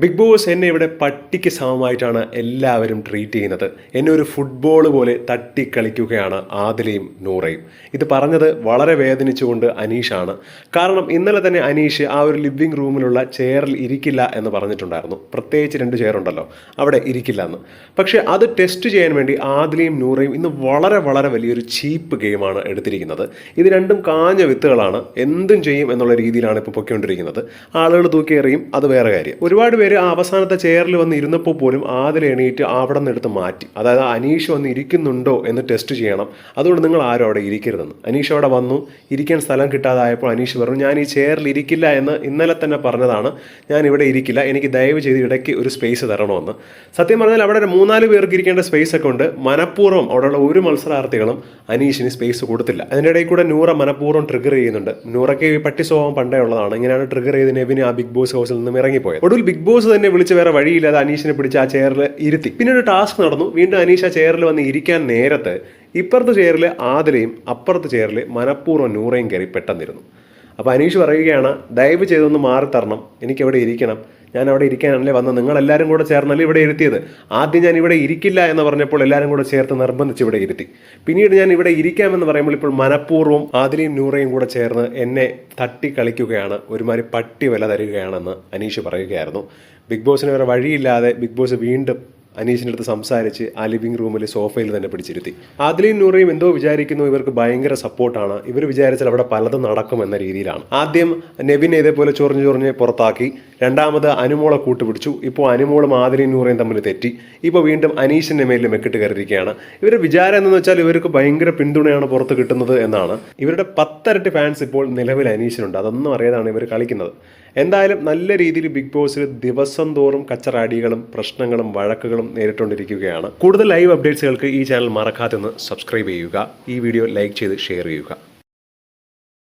Big boss എന്നെ ഇവിടെ പട്ടിക്ക് സമമായിട്ടാണ് എല്ലാവരും ട്രീറ്റ് ചെയ്യുന്നത്. എന്നെ ഒരു ഫുട്ബോൾ പോലെ തട്ടി കളിക്കുകയാണ് ആദിലയും നൂറയും. ഇത് പറഞ്ഞത് വളരെ വേദനിച്ചുകൊണ്ട് അനീഷാണ്. കാരണം ഇന്നലെ തന്നെ അനീഷ് ആ ഒരു ലിവിംഗ് റൂമിലുള്ള ചെയറിൽ ഇരിക്കില്ല എന്ന് പറഞ്ഞിട്ടുണ്ടായിരുന്നു. പ്രത്യേകിച്ച് രണ്ട് ചെയറുണ്ടല്ലോ അവിടെ ഇരിക്കില്ല എന്ന് പക്ഷേ അത് ടെസ്റ്റ് ചെയ്യാൻ വേണ്ടി ആദിലയും നൂറയും ഇന്ന് വളരെ വളരെ വലിയൊരു ചീപ്പ് ഗെയിമാണ് എടുത്തിരിക്കുന്നത്. ഇത് രണ്ടും കാഞ്ഞ വിത്തുകളാണ്. എന്തും ചെയ്യും എന്നുള്ള രീതിയിലാണ് ഇപ്പോൾ പൊയ്ക്കൊണ്ടിരിക്കുന്നത്. ആളുകൾ തൂക്കിയെറിയും അത് വേറെ കാര്യം. ഒരുപാട് പേര് ആ അവസാനത്തെ ചെയറിൽ വന്ന് ഇരുന്നപ്പോൾ പോലും ആദിൽ എണീറ്റ് അവിടെ നിന്ന് എടുത്ത് മാറ്റി. അതായത് അനീഷ് വന്ന് ഇരിക്കുന്നുണ്ടോ എന്ന് ടെസ്റ്റ് ചെയ്യണം. അതുകൊണ്ട് നിങ്ങൾ ആരും അവിടെ ഇരിക്കരുതെന്ന്. അനീഷ് അവിടെ വന്നു. ഇരിക്കാൻ സ്ഥലം കിട്ടാതായപ്പോൾ അനീഷ് പറഞ്ഞു ഞാൻ ഈ ചെയറിൽ ഇരിക്കില്ല എന്ന് ഇന്നലെ തന്നെ പറഞ്ഞതാണ്. ഞാൻ ഇവിടെ ഇരിക്കില്ല. എനിക്ക് ദയവ് ചെയ്ത് ഇടയ്ക്ക് ഒരു സ്പേസ് തരണമെന്ന്. സത്യം പറഞ്ഞാൽ അവിടെ ഒരു മൂന്നാൽ പേർക്ക് ഇരിക്കേണ്ട സ്പേസ് ഒക്കെ ഉണ്ട്. മനഃപൂർവം അവിടെയുള്ള ഒരു മത്സരാർത്ഥികളും അനീഷിന് സ്പേസ് കൊടുത്തില്ല. അതിനിടയിൽ കൂടെ നൂറ മനഃപൂർവം ട്രിഗർ ചെയ്യുന്നുണ്ട്. നൂറയ്ക്ക് ഈ പട്ടി സ്വഭാവം പണ്ടേ ഉള്ളതാണ്. ഇങ്ങനെയാണ് ട്രിഗർ ചെയ്ത് നെവിന് ആ ബിഗ് ബോസ് ഹൗസിൽ നിന്നും ഇറങ്ങിപ്പോയത്. ഒടുവിൽ ബിഗ് ബോസ് തന്നെ വിളിച്ച് വേറെ വഴിയില്ലാതെ അനീഷിനെ പിടിച്ച് ആ ചെയറിൽ ഇരുത്തി. പിന്നെ ഒരു ടാസ്ക് നടന്നു. വീണ്ടും അനീഷ് ആ ചെയറിൽ വന്ന് ഇരിക്കാൻ നേരത്ത് ഇപ്പുറത്തെ ചെയറിൽ ആതിരയും അപ്പുറത്തെ ചെയറിൽ മനഃപൂർവം നൂറയും കയറി പെട്ടെന്നിരുന്നു. അപ്പോൾ അനീഷ് പറയുകയാണ് ദയവ് ചെയ്തൊന്ന് മാറി തരണം. എനിക്ക് അവിടെ ഇരിക്കണം. ഞാൻ അവിടെ ഇരിക്കാനല്ലേ വന്നത്. നിങ്ങളെല്ലാവരും കൂടെ ചേർന്നല്ലേ ഇവിടെ ഇരുത്തിയത്? ആദ്യം ഞാൻ ഇവിടെ ഇരിക്കില്ല എന്ന് പറഞ്ഞപ്പോൾ എല്ലാവരും കൂടെ ചേർത്ത് നിർബന്ധിച്ച് ഇവിടെ ഇരുത്തി. പിന്നീട് ഞാൻ ഇവിടെ ഇരിക്കാമെന്ന് പറയുമ്പോൾ ഇപ്പോൾ മനഃപൂർവം ആദിലയും നൂറയും കൂടെ ചേർന്ന് എന്നെ തട്ടി കളിക്കുകയാണ്. ഒരുമാതിരി പട്ടി വില തരികയാണെന്ന് അനീഷ് പറയുകയായിരുന്നു. ബിഗ് ബോസിന് വേറെ വഴിയില്ലാതെ ബിഗ് ബോസ് വീണ്ടും അനീഷിന്റെ അടുത്ത് സംസാരിച്ച് ആ ലിവിംഗ് റൂമിൽ സോഫയിൽ തന്നെ പിടിച്ചിരുത്തി. ആദിലയും നൂറയും എന്തോ വിചാരിക്കുന്നു ഇവർക്ക് ഭയങ്കര സപ്പോർട്ടാണ്. ഇവർ വിചാരിച്ചാൽ അവിടെ പലതും നടക്കും എന്ന രീതിയിലാണ്. ആദ്യം നെവിനെ ഇതേപോലെ ചൊറിഞ്ഞ് ചൊറിഞ്ഞ് പുറത്താക്കി. രണ്ടാമത് അനുമോളെ കൂട്ടുപിടിച്ചു. ഇപ്പോൾ അനുമോളും ആദിലയും നൂറയും തമ്മിൽ തെറ്റി. ഇപ്പോൾ വീണ്ടും അനീഷിന്റെ മേലിൽ മെക്കിട്ട് കയറിയിരിക്കുകയാണ്. ഇവരുടെ വിചാരം എന്തെന്ന് വെച്ചാൽ ഇവർക്ക് ഭയങ്കര പിന്തുണയാണ് പുറത്ത് കിട്ടുന്നത് എന്നാണ്. ഇവരുടെ പത്തരട്ടി ഫാൻസ് ഇപ്പോൾ നിലവിൽ അനീഷിനുണ്ട്. അതൊന്നും അറിയാതാണ് ഇവർ കളിക്കുന്നത്. എന്തായാലും നല്ല രീതിയിൽ ബിഗ് ബോസിൽ ദിവസം തോറും കച്ചറാടികളും പ്രശ്നങ്ങളും വഴക്കുകളും നേരിട്ടുകൊണ്ടിരിക്കുകയാണ് കൂടുതൽ ലൈവ് അപ്ഡേറ്റ്സുകൾക്ക് ഈ ചാനൽ മറക്കാതെ ഒന്ന് സബ്സ്ക്രൈബ് ചെയ്യുക. ഈ വീഡിയോ ലൈക്ക് ചെയ്ത് ഷെയർ ചെയ്യുക.